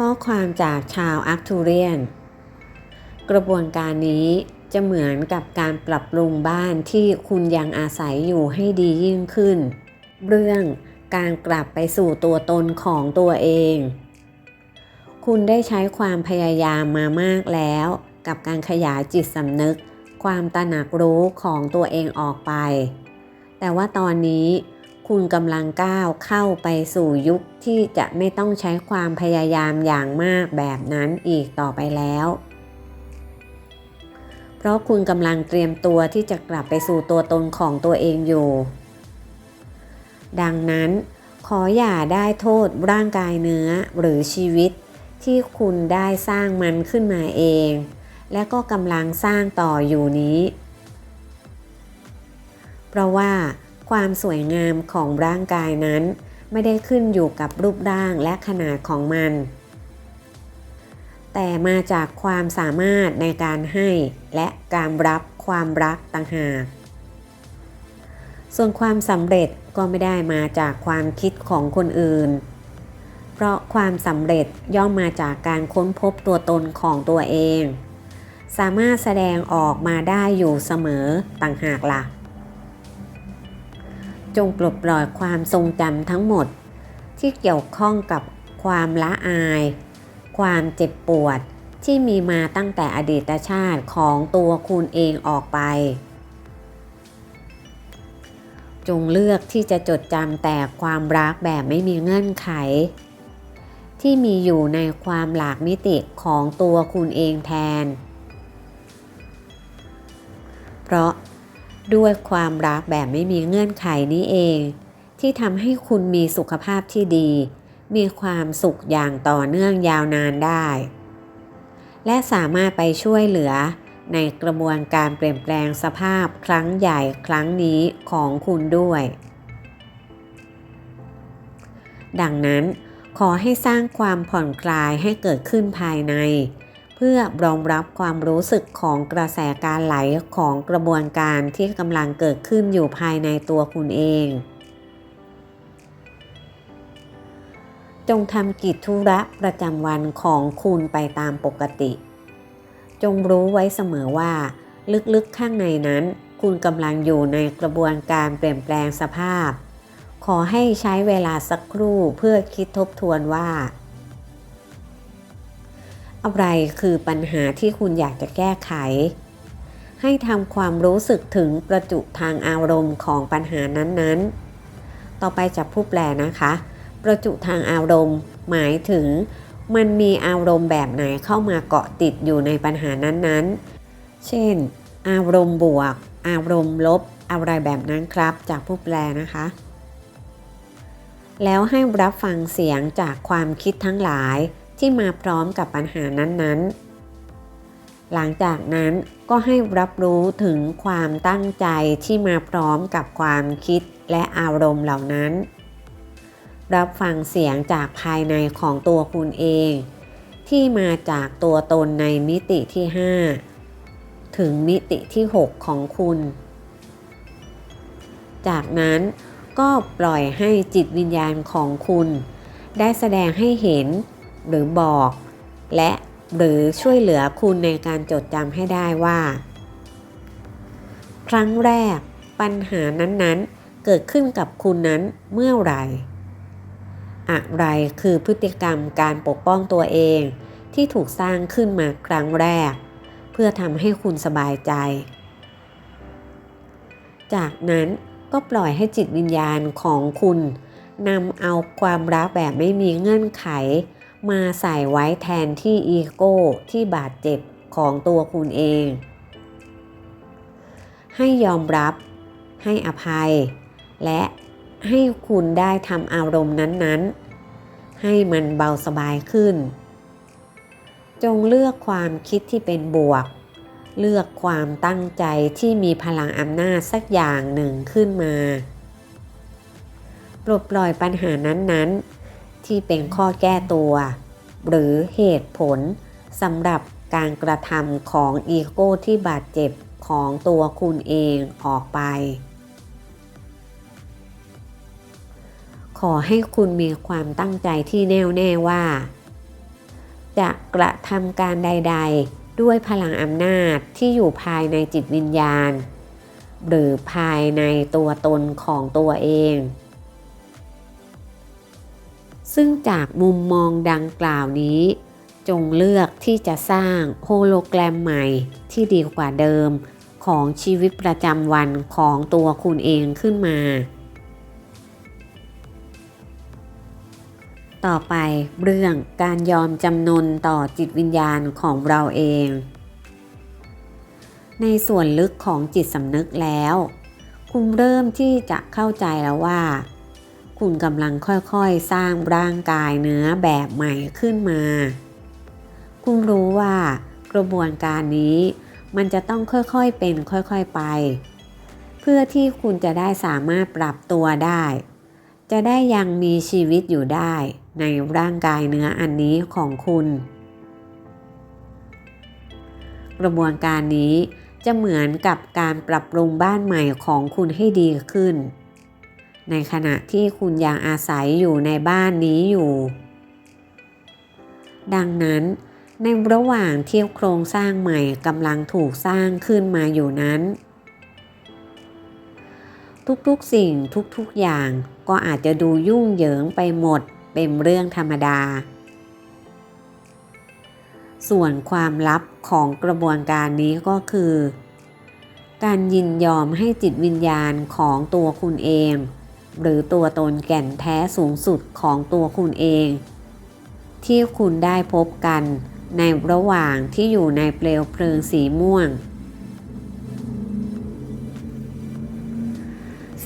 ข้อความจากชาวอาร์ทูเรียน กระบวนการนี้จะเหมือนกับการปรับปรุงบ้านที่คุณยังอาศัยอยู่ให้ดียิ่งขึ้น เรื่องการกลับไปสู่ตัวตนของตัวเอง คุณได้ใช้ความพยายามมามากแล้ว กับการขยายจิตสำนึก ความตระหนักรู้ของตัวเองออกไป แต่ว่าตอนนี้ คุณกำลังก้าวเข้าไปสู่ยุคที่จะไม่ต้องใช้ความพยายามอย่างมากแบบนั้นอีกต่อไปแล้ว เพราะคุณกำลังเตรียมตัวที่จะกลับไปสู่ตัวตนของตัวเองอยู่ ดังนั้น ขออย่าได้โทษร่างกายเนื้อหรือชีวิตที่คุณได้สร้างมันขึ้นมาเอง และก็กำลังสร้างต่ออยู่นี้ เพราะว่า ความสวยงามของร่างกายนั้น ไม่ได้ขึ้นอยู่กับรูปร่างและขนาดของมัน แต่มาจากความสามารถในการให้และการรับความรักต่างหากส่วนความสำเร็จก็ไม่ได้มาจากความคิดของคนอื่น เพราะความสำเร็จย่อมมาจากการค้นพบตัวตนของตัวเอง สามารถแสดงออกมาได้อยู่เสมอต่างหากละ่ะ จงปลดปล่อยความทรงจำทั้งหมด ที่เกี่ยวข้องกับความละอาย ความเจ็บปวดที่มีมาตั้งแต่อดีตชาติของตัวคุณเองออกไป จงเลือกที่จะจดจำแต่ความรักแบบไม่มีเงื่อนไข ที่มีอยู่ในความหลากมิติของตัวคุณเองแทน เพราะ ด้วยความรักแบบไม่มีเงื่อนไขนี้เอง ที่ทำให้คุณมีสุขภาพที่ดี มีความสุขอย่างต่อเนื่องยาวนานได้ และสามารถไปช่วยเหลือในกระบวนการเปลี่ยนแปลงสภาพครั้งใหญ่ครั้งนี้ของคุณด้วย ดังนั้นขอให้สร้างความผ่อนคลายให้เกิดขึ้นภายใน พื่อรองรับความรู้สึกของกระแสการไหลของกระบวนการที่กำลังเกิดขึ้นอยู่ภายในตัวคุณเอง จงทำกิจธุระประจำวันของคุณไปตามปกติ จงรู้ไว้เสมอว่า ลึกๆข้างในนั้น คุณกำลังอยู่ในกระบวนการเปลี่ยนแปลงสภาพ ขอให้ใช้เวลาสักครู่เพื่อคิดทบทวนว่า อะไรคือปัญหาที่คุณอยากจะแก้ไข ให้ทำความรู้สึกถึงประจุทางอารมณ์ของปัญหานั้นๆ ต่อไปจะผู้แปลนะคะ ประจุทางอารมณ์ หมายถึง มันมีอารมณ์แบบไหนเข้ามาเกาะติดอยู่ในปัญหานั้นๆ เช่น อารมณ์บวก อารมณ์ลบ อะไรแบบนั้นครับ จากผู้แปลนะคะแล้วให้รับฟังเสียงจากความคิดทั้งหลาย ที่มาพร้อมกับปัญหานั้นๆ หลังจากนั้นก็ให้รับรู้ถึงความตั้งใจที่มาพร้อมกับความคิดและอารมณ์เหล่านั้น รับฟังเสียงจากภายในของตัวคุณเอง ที่มาจากตัวตนในมิติที่ 5 ถึงมิติที่ 6 ของคุณ จากนั้นก็ปล่อยให้จิตวิญญาณของคุณ ได้แสดงให้เห็น หรือบอก และหรือช่วยเหลือคุณในการจดจำให้ได้ว่า ครั้งแรกปัญหานั้นๆ เกิดขึ้นกับคุณนั้นเมื่อไหร่ อะไรคือพฤติกรรมการปกป้องตัวเองที่ถูกสร้างขึ้นมาครั้งแรก เพื่อทำให้คุณสบายใจ จากนั้นก็ปล่อยให้จิตวิญญาณของคุณนำเอาความรักแบบไม่มีเงื่อนไข มาใส่ไว้แทนที่อีโก้ที่บาดเจ็บของตัวคุณเอง ให้ยอมรับ ให้อภัย และให้คุณได้ทำอารมณ์นั้นๆ ให้มันเบาสบายขึ้น จงเลือกความคิดที่เป็นบวก เลือกความตั้งใจที่มีพลังอำนาจสักอย่างหนึ่งขึ้นมาปลดปล่อยปัญหานั้นๆ ที่เป็นข้อแก้ตัว หรือเหตุผลสำหรับการกระทำของอีโก้ที่บาดเจ็บของตัวคุณเองออกไป ขอให้คุณมีความตั้งใจที่แน่วแน่ว่า จะกระทำการใด ๆ ด้วยพลังอำนาจที่อยู่ภายในจิตวิญญาณ หรือภายในตัวตนของตัวเอง ซึ่งจากมุมมองดังกล่าวนี้ จงเลือกที่จะสร้างโฮโลแกรมใหม่ที่ดีกว่าเดิม ของชีวิตประจำวันของตัวคุณเองขึ้นมา ต่อไปเรื่องการยอมจำนนต่อจิตวิญญาณของเราเอง ในส่วนลึกของจิตสำนึกแล้ว คุณเริ่มที่จะเข้าใจแล้วว่า คุณกำลังค่อยๆ สร้างร่างกายเนื้อแบบใหม่ขึ้นมา คุณรู้ว่ากระบวนการนี้มันจะต้องค่อยๆเป็นค่อยๆไป เพื่อที่คุณจะได้สามารถปรับตัวได้ จะได้ยังมีชีวิตอยู่ได้ในร่างกายเนื้ออันนี้ของคุณ กระบวนการนี้จะเหมือนกับการปรับปรุงบ้านใหม่ของคุณให้ดีขึ้น ในขณะที่คุณยังอาศัยอยู่ในบ้านนี้อยู่ ดังนั้น ในระหว่างที่โครงสร้างใหม่กำลังถูกสร้างขึ้นมาอยู่นั้น ทุกๆสิ่งทุกๆอย่างก็อาจจะดูยุ่งเหยิงไปหมดเป็นเรื่องธรรมดา ส่วนความลับของกระบวนการนี้ก็คือการยินยอมให้จิตวิญญาณของตัวคุณเอง หรือตัวตนแก่นแท้สูงสุดของตัวคุณเอง ที่คุณได้พบกันในระหว่างที่อยู่ในเปลวเพลิงสีม่วง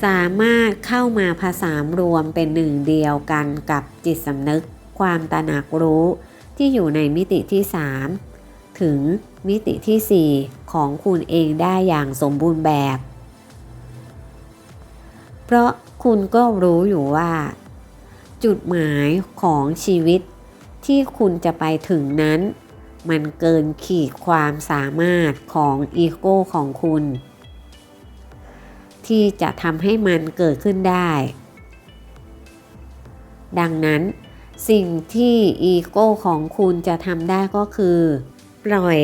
สามารถเข้ามาผสามรวมเป็นหนึ่งเดียวกันกับจิตสำนึกความตระหนักรู้ที่อยู่ในมิติที่ 3 ถึงมิติที่ 4 ของคุณเองได้อย่างสมบูรณ์แบบ เพราะ คุณก็รู้อยู่ว่า จุดหมายของชีวิตที่คุณจะไปถึงนั้น มันเกินขีดความสามารถของอีโก้ของคุณ ที่จะทำให้มันเกิดขึ้นได้ ดังนั้นสิ่งที่อีโก้ของคุณจะทำได้ก็คือ ปล่อย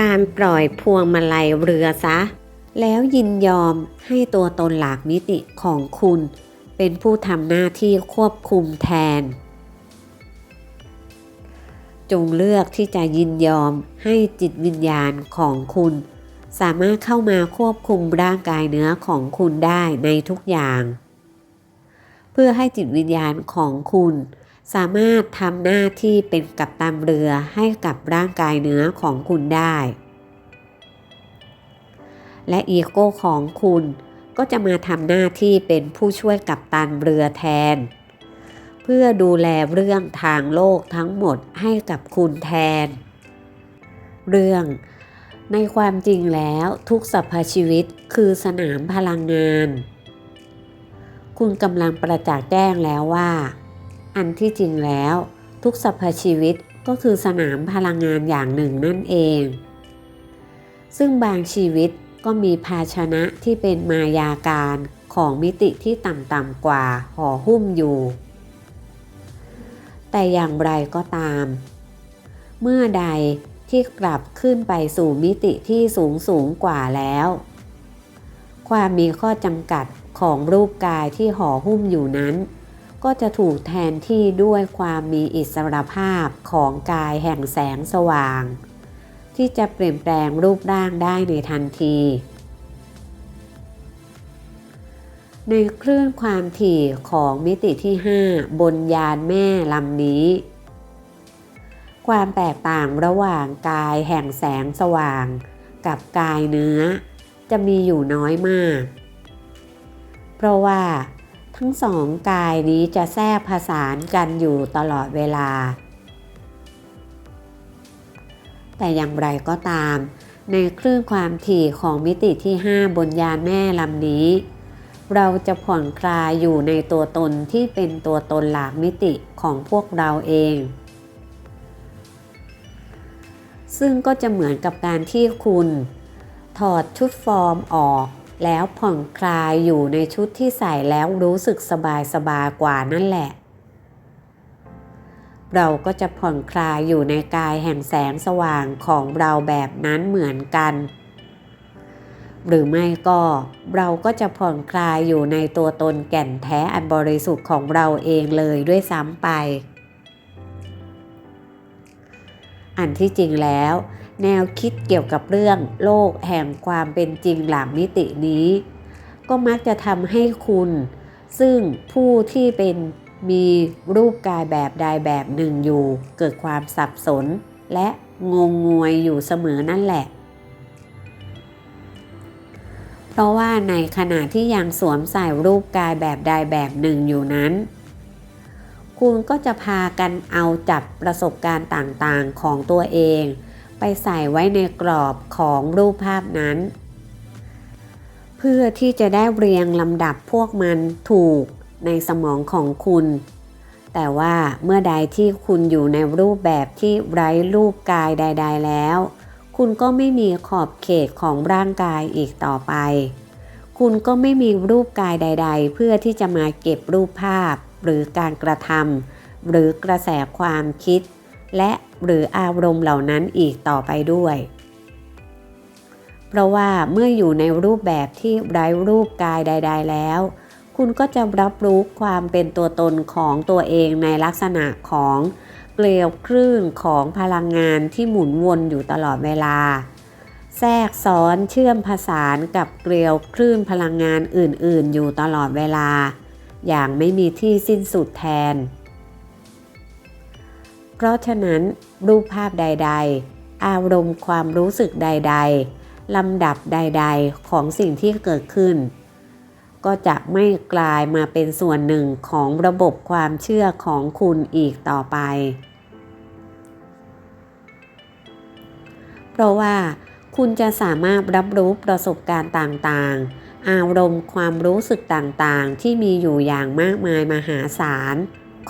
การปล่อยพวงมาลัยเรือซะ แล้วยินยอมให้ตัวตนหลากมิติของคุณ เป็นผู้ทำหน้าที่ควบคุมแทน จงเลือกที่จะยินยอมให้จิตวิญญาณของคุณ สามารถเข้ามาควบคุมร่างกายเนื้อของคุณได้ในทุกอย่าง เพื่อให้จิตวิญญาณของคุณ สามารถทำหน้าที่เป็นกัปตันเรือให้กับร่างกายเนื้อของคุณได้ และอีโก้ของคุณก็จะมาทำหน้าที่เป็นผู้ช่วยกัปตันเรือแทน เพื่อดูแลเรื่องทางโลกทั้งหมดให้กับคุณแทน เรื่อง ในความจริงแล้วทุกสรรพชีวิตคือสนามพลังงาน คุณกำลังประจักษ์แจ้งแล้วว่า อันที่จริงแล้ว ทุกสรรพชีวิตก็คือสนามพลังงานอย่างหนึ่งนั่นเอง ซึ่งบางชีวิต ก็มีภาชนะที่เป็นมายาการของมิติที่ต่ำๆกว่าห่อหุ้มอยู่ แต่อย่างไรก็ตาม เมื่อใดที่กลับขึ้นไปสู่มิติที่สูงสูงกว่าแล้ว ความมีข้อจำกัดของรูปกายที่ห่อหุ้มอยู่นั้น ก็จะถูกแทนที่ด้วยความมีอิสรภาพของกายแห่งแสงสว่าง ที่จะเปลี่ยนแปลงรูปร่างได้ในทันที ในคลื่นความถี่ของมิติที่ 5 บนยานแม่ลำนี้ ความแตกต่างระหว่างกายแห่งแสงสว่าง กับกายเนื้อ จะมีอยู่น้อยมาก เพราะว่าทั้งสองกายนี้จะแทรกผสานกันอยู่ตลอดเวลา แต่อย่างไรก็ตาม ในคลื่นความถี่ของมิติที่ 5 บนยานแม่ลำนี้ เราจะผ่อนคลายอยู่ในตัวตนที่เป็นตัวตนหลากมิติของพวกเราเอง ซึ่งก็จะเหมือนกับการที่คุณ ถอดชุดฟอร์มออก แล้วผ่อนคลายอยู่ในชุดที่ใส่แล้วรู้สึกสบายสบายกว่านั่นแหละ เราก็จะผ่อนคลายอยู่ในกายแห่งแสงสว่างของเราแบบนั้นเหมือนกัน หรือไม่ก็เราก็จะผ่อนคลายอยู่ในตัวตนแก่นแท้อันบริสุทธิ์ของเราเองเลยด้วยซ้ำไป อันที่จริงแล้ว แนวคิดเกี่ยวกับเรื่องโลกแห่งความเป็นจริงหลังมิตินี้ ก็มักจะทำให้คุณ ซึ่งผู้ที่เป็น มีรูปกายแบบใดแบบหนึ่งอยู่ เกิดความสับสน และงงงวยอยู่เสมอนั่นแหละ เพราะว่าในขณะที่ยังสวมใส่รูปกายแบบใดแบบหนึ่งอยู่นั้น คุณก็จะพากันเอาจับประสบการณ์ต่างๆของตัวเอง ไปใส่ไว้ในกรอบของรูปภาพนั้น เพื่อที่จะได้เรียงลำดับพวกมันถูก ในสมองของคุณ แต่ว่าเมื่อใดที่คุณอยู่ในรูปแบบที่ไร้รูปกายใด ๆ แล้ว คุณก็ไม่มีขอบเขตของร่างกายอีกต่อไป คุณก็ไม่มีรูปกายใด ๆ เพื่อที่จะมาเก็บรูปภาพ หรือการกระทำหรือกระแสความคิด และหรืออารมณ์เหล่านั้นอีกต่อไปด้วยเพราะว่าเมื่ออยู่ในรูปแบบที่ไร้รูปกายใด ๆ แล้ว คุณก็จะรับรู้ความเป็นตัวตนของตัวเองในลักษณะของเกลียวคลื่นของพลังงานที่หมุนวนอยู่ตลอดเวลา แทรกซ้อนเชื่อมผสานกับเกลียวคลื่นพลังงานอื่น ๆ อยู่ตลอดเวลา อย่างไม่มีที่สิ้นสุดแทน เพราะฉะนั้นรูปภาพใด ๆ อารมณ์ความรู้สึกใด ๆลำดับใด ๆ ของสิ่งที่เกิดขึ้น ก็จะไม่กลายมาเป็นส่วนหนึ่งของระบบความเชื่อของคุณอีกต่อไป เพราะว่าคุณจะสามารถรับรู้ประสบการณ์ต่างๆ อารมณ์ความรู้สึกต่างๆ ที่มีอยู่อย่างมากมายมหาศาล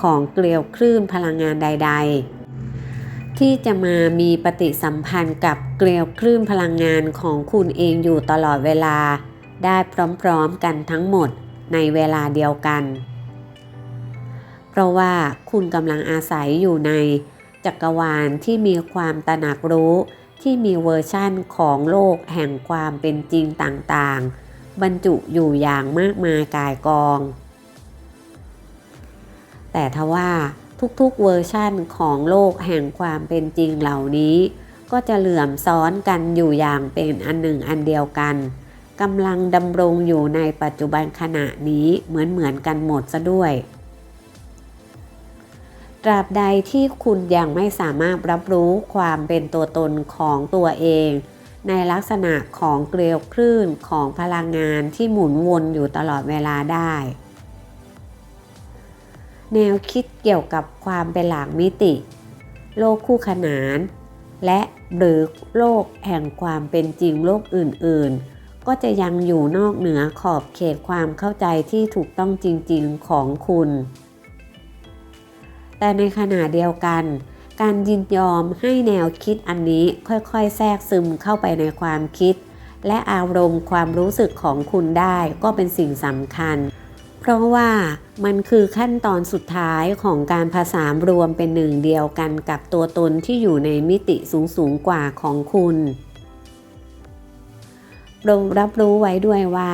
ของเกลียวคลื่นพลังงานใด ๆ ที่จะมามีปฏิสัมพันธ์กับเกลียวคลื่นพลังงานของคุณเองอยู่ตลอดเวลา ได้พร้อมๆกันทั้งหมดในเวลาเดียวกัน เพราะว่าคุณกำลังอาศัยอยู่ในจักรวาลที่มีความตระหนักรู้ที่มีเวอร์ชั่นของโลกแห่งความเป็นจริงต่างๆ บรรจุอยู่อย่างมากมายกายกอง แต่ทว่าทุกๆเวอร์ชั่นของโลกแห่งความเป็นจริงเหล่านี้ ก็จะเหลื่อมซ้อนกันอยู่อย่างเป็นอันหนึ่งอันเดียวกัน กำลังดำรงอยู่ในปัจจุบันขณะนี้เหมือนเหมือนกันหมดซะด้วย ตราบใดที่คุณยังไม่สามารถรับรู้ความเป็นตัวตนของตัวเอง ในลักษณะของเกลียวคลื่นของพลังงานที่หมุนวนอยู่ตลอดเวลาได้ แนวคิดเกี่ยวกับความเป็นหลากมิติ โลกคู่ขนาน และหรือโลกแห่งความเป็นจริงโลกอื่น ๆ ก็จะยังอยู่นอกเหนือขอบเขตความเข้าใจที่ถูกต้องจริงๆของคุณ แต่ในขณะเดียวกัน การยินยอมให้แนวคิดอันนี้ค่อยๆ แทรกซึมเข้าไปในความคิด และอารมณ์ความรู้สึกของคุณได้ก็เป็นสิ่งสำคัญ เพราะว่ามันคือขั้นตอนสุดท้ายของการผสานรวมเป็นหนึ่งเดียวกันกับตัวตนที่อยู่ในมิติสูงๆกว่าของคุณ ลงรับรู้ไว้ด้วยว่า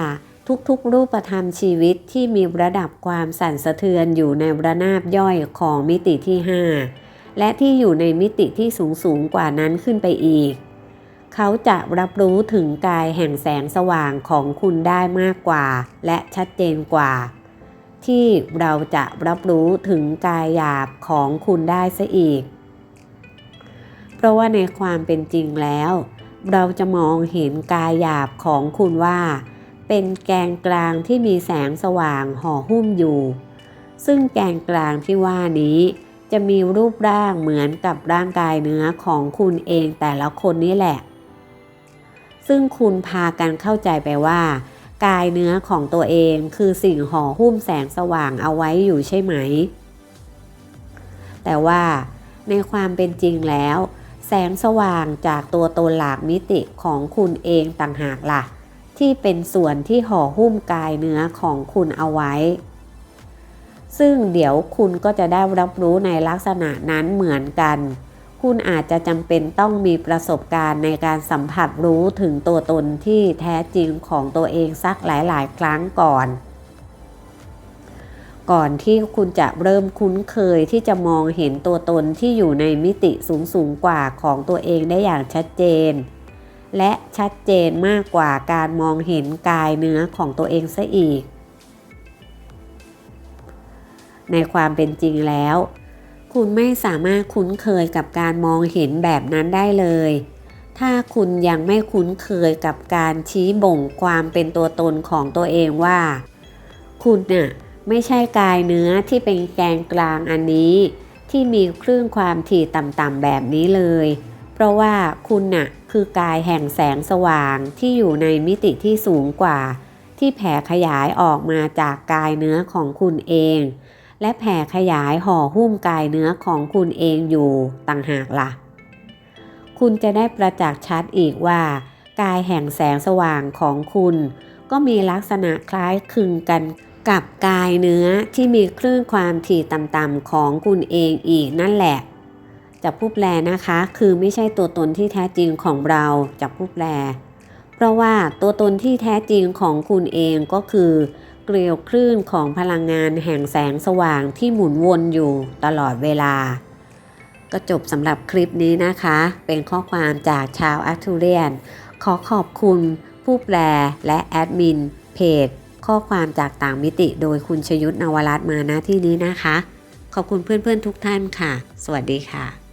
ทุกๆ รูปธรรมชีวิตที่มีระดับความสั่นสะเทือนอยู่ในระนาบย่อยของมิติที่ 5 และที่อยู่ในมิติที่สูงสูงกว่านั้นขึ้นไปอีก เขาจะรับรู้ถึงกายแห่งแสงสว่างของคุณได้มากกว่า และชัดเจนกว่า ที่เราจะรับรู้ถึงกายหยาบของคุณได้ซะอีก เพราะว่าในความเป็นจริงแล้ว เราจะมองเห็นกายหยาบของคุณว่า เป็นแกนกลางที่มีแสงสว่างห่อหุ้มอยู่ ซึ่งแกนกลางที่ว่านี้ จะมีรูปร่างเหมือนกับร่างกายเนื้อของคุณเองแต่ละคนนี่แหละ ซึ่งคุณพากันเข้าใจไปว่า กายเนื้อของตัวเองคือสิ่งห่อหุ้มแสงสว่างเอาไว้อยู่ใช่ไหม แต่ว่าในความเป็นจริงแล้ว แสงสว่างจากตัวตนหลากมิติของคุณเองต่างหากละ่ะ ที่เป็นส่วนที่ห่อหุ้มกายเนื้อของคุณเอาไว้ ซึ่งเดี๋ยวคุณก็จะได้รับรู้ในลักษณะนั้นเหมือนกัน คุณอาจจะจำเป็นต้องมีประสบการณ์ในการสัมผัสรู้ถึงตัวตนที่แท้จริงของตัวเองสักหลาย ๆ ครั้งก่อน ก่อนที่คุณจะเริ่มคุ้นเคยที่จะมองเห็นตัวตนที่อยู่ในมิติสูงสูงกว่าของตัวเองได้อย่างชัดเจน และชัดเจนมากกว่าการมองเห็นกายเนื้อของตัวเองซะอีก ในความเป็นจริงแล้ว คุณไม่สามารถคุ้นเคยกับการมองเห็นแบบนั้นได้เลย ถ้าคุณยังไม่คุ้นเคยกับการชี้บ่งความเป็นตัวตนของตัวเองว่า คุณน่ะ ไม่ใช่กายเนื้อที่เป็นแกนกลางอันนี้ ที่มีคลื่นความถี่ต่ำๆแบบนี้เลย เพราะว่าคุณน่ะคือกายแห่งแสงสว่างที่อยู่ในมิติที่สูงกว่า ที่แผ่ขยายออกมาจากกายเนื้อของคุณเอง และแผ่ขยายห่อหุ้มกายเนื้อของคุณเองอยู่ต่างหากล่ะ คุณจะได้ประจักษ์ชัดอีกว่า กายแห่งแสงสว่างของคุณ ก็มีลักษณะคล้ายคลึงกัน กับกายเนื้อที่มีคลื่นความถี่ต่ำๆของคุณเองอีกนั่นแหละ จากผู้แปลนะคะ คือไม่ใช่ตัวตนที่แท้จริงของเราจากผู้แปล เพราะว่าตัวตนที่แท้จริงของคุณเองก็คือ เกลียวคลื่นของพลังงานแห่งแสงสว่างที่หมุนวนอยู่ตลอดเวลา ก็จบสำหรับคลิปนี้นะคะ เป็นข้อความจากชาวอัตูเรียน ขอขอบคุณผู้แปลและแอดมินเพจ ข้อความจากต่างมิติโดยคุณชยุทธนวรัตน์มาณที่นี้นะคะ ขอบคุณเพื่อนๆทุกท่านค่ะ สวัสดีค่ะ